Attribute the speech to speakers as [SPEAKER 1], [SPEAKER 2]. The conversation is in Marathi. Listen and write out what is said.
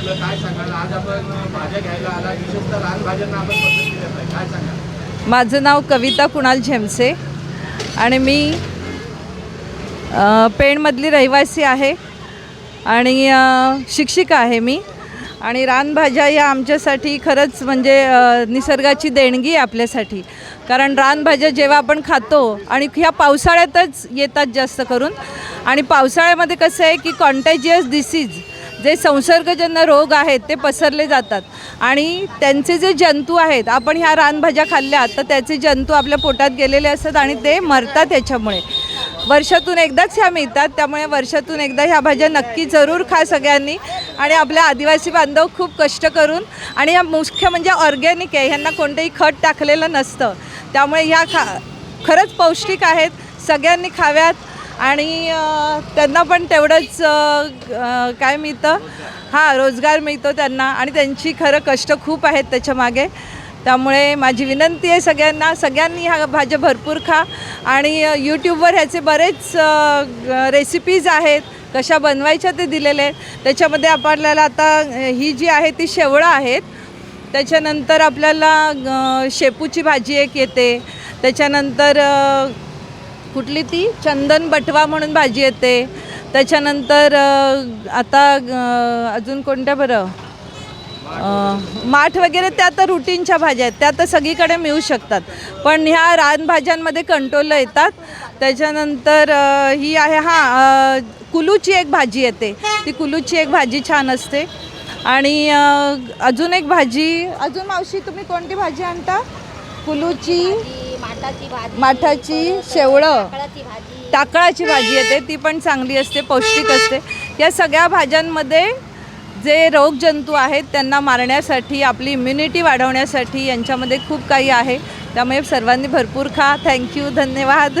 [SPEAKER 1] आपलं काय सांगाल? आज आपण भाज्या घ्यायला आला. विशेषतः रानभाज्यांना आपण पसंती देत आहे काय सांगाल?
[SPEAKER 2] माझं नाव कविता कुणाल झेमसे आणि मी पेणमधली रहिवासी आहे आणि शिक्षिका आहे मी. आणि रानभाज्या या आमच्यासाठी खरंच म्हणजे निसर्गाची देणगी आहे आपल्यासाठी. कारण रानभाज्या जेव्हा आपण खातो आणि ह्या पावसाळ्यातच येतात जास्त करून. आणि पावसाळ्यामध्ये कसं आहे की कॉन्टॅजियस डिसीज जे संसर्गजन्य रोग आहेत ते पसरले जातात. आणि त्यांचे जे जंतू आहेत आपण ह्या रानभाज्या खाल्ल्या तर त्याचे जंतू आपल्या पोटात गेलेले असतात आणि ते मरतात याच्यामुळे वर्षातून एकदाच ह्या मिळतात त्यामुळे वर्षातून एकदा ह्या भाज्या नक्की जरूर खा सगळ्यांनी. आणि आपल्या आदिवासी बांधव खूप कष्ट करून आणि ह्या मुख्य म्हणजे ऑर्गॅनिक आहे ह्यांना कोणतंही खत टाकलेलं नसतं. त्यामुळे ह्या खा खरंच पौष्टिक आहेत सगळ्यांनी खाव्यात. आणि त्यांना पण तेवढंच काय मिळतं? हां रोजगार मिळतो त्यांना आणि त्यांची खरं कष्ट खूप आहेत त्याच्यामागे त्यामुळे माझी विनंती आहे सगळ्यांना सगळ्यांनी ह्या भाज्या भरपूर खा आणि यूट्यूबवर ह्याचे बरेच रेसिपीज आहेत कशा बनवायच्या ते दिलेले. आहेत त्याच्यामध्ये आपल्याला आता ही जी आहे ती शेवळं आहेत. त्याच्यानंतर आपल्याला शेपूची भाजी एक येते. त्याच्यानंतर कुठली ती? चंदन बटवा म्हणून भाजी येते. त्याच्यानंतर आता अजून कोणत्या बरं? माठ वगैरे त्या तर रुटीनच्या भाज्या आहेत. त्या तर सगळीकडे मिळू शकतात. पण ह्या रानभाज्यांमध्ये कंट्रोलला येतात. त्याच्यानंतर ही आहे हां कुलूची एक भाजी येते. ती कुलूची एक भाजी छान असते. आणि अजून एक भाजी अजून मावशी तुम्ही कोणती भाजी आणता? कुलूची?
[SPEAKER 3] भाजी, माठाची
[SPEAKER 2] शेवळं.
[SPEAKER 3] टाकळाची भाजी.
[SPEAKER 2] टाकळाची भाजी येते ती पण चांगली असते पौष्टिक असते. या सगळ्या भाज्यांमध्ये जे रोगजंतू आहेत त्यांना मारण्यासाठी आपली इम्युनिटी वाढवण्यासाठी यांच्यामध्ये खूप काही आहे. त्यामुळे सर्वांनी भरपूर खा. थँक्यू धन्यवाद.